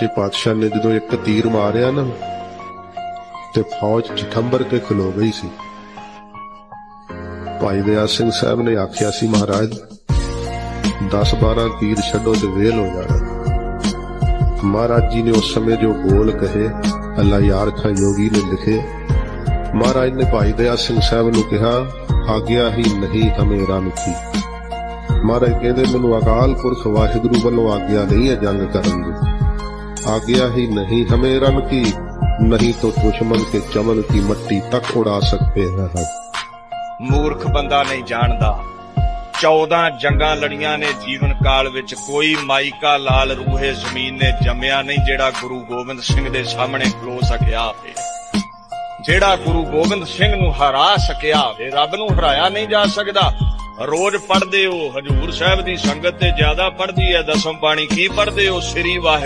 ਸੱਚੇ ਪਾਤਸ਼ਾਹ ਨੇ ਜਦੋਂ ਇੱਕ ਤੀਰ ਮਾਰਿਆ ਨਾ, ਤੇ ਫੌਜ ਚਠੰਬਰ ਕੇ ਖਲੋ ਗਈ ਸੀ। ਭਾਈ ਦਇਆ ਸਿੰਘ ਸਾਹਿਬ ਨੇ ਆਖਿਆ ਸੀ, ਮਹਾਰਾਜ 10 12 ਤੀਰ ਛੱਡੋ ਤੇ ਵੇਲ ਹੋ ਜਾਣਾ। ਮਹਾਰਾਜ ਜੀ ਨੇ ਉਸ ਸਮੇਂ ਜੋ ਬੋਲ ਕਹੇ, ਅੱਲਾ ਯਾਰ ਖਾਂ ਯੋਗੀ ਨੇ ਲਿਖੇ, ਮਹਾਰਾਜ ਨੇ ਭਾਈ ਦਇਆ ਸਿੰਘ ਸਾਹਿਬ ਨੂੰ ਕਿਹਾ, ਆਗਿਆ ਹੀ ਨਹੀਂ ਹਮੇ ਰਨ ਮਹਾਰਾਜ ਕਹਿੰਦੇ, ਮੈਨੂੰ ਅਕਾਲ ਪੁਰਖ ਵਾਹਿਗੁਰੂ ਵੱਲੋਂ ਆਗਿਆ ਨਹੀਂ ਹੈ ਜੰਗ ਕਰਨ ਦੀ। ਆਗਿਆ ਹੀ ਨਹੀਂ ਹਮੇ ਰਨ ਕੀ ਨਹੀਂ तो दुश्मन के चमन की मट्टी तक उड़ा सकते हैं ਮੂਰਖ ਬੰਦਾ ਨਹੀਂ ਜਾਣਦਾ 14 ਜੰਗਾਂ ਲੜੀਆਂ ਨੇ ਜੀਵਨ ਕਾਲ ਵਿੱਚ ਕੋਈ ਮਾਈਕਾ ਲਾਲ ਰੂਹੇ ਜ਼ਮੀਨ ਨੇ ਜੰਮਿਆ ਨਹੀਂ ਜਿਹੜਾ ਗੁਰੂ ਗੋਬਿੰਦ ਸਿੰਘ ਦੇ ਸਾਹਮਣੇ ਖਲੋ ਸਕਿਆ ਹੋਵੇ ਜਿਹੜਾ ਗੁਰੂ ਗੋਬਿੰਦ ਸਿੰਘ ਨੂੰ ਹਰਾ ਸਕਿਆ ਹੋਵੇ ਰੱਬ ਨੂੰ ਹਰਾਇਆ ਨਹੀਂ ਜਾ ਸਕਦਾ ਰੋਜ਼ ਪੜ੍ਹਦੇ ਹੋ ਹਜੂਰ ਸਾਹਿਬ ਦੀ ਸੰਗਤ ਤੇ ਜ਼ਿਆਦਾ ਪੜ੍ਹਦੀ ਹੈ ਦਸਮ ਬਾਣੀ ਕੀ ਪੜ੍ਹਦੇ ਹੋ ਸ੍ਰੀ ਵਾਹਿ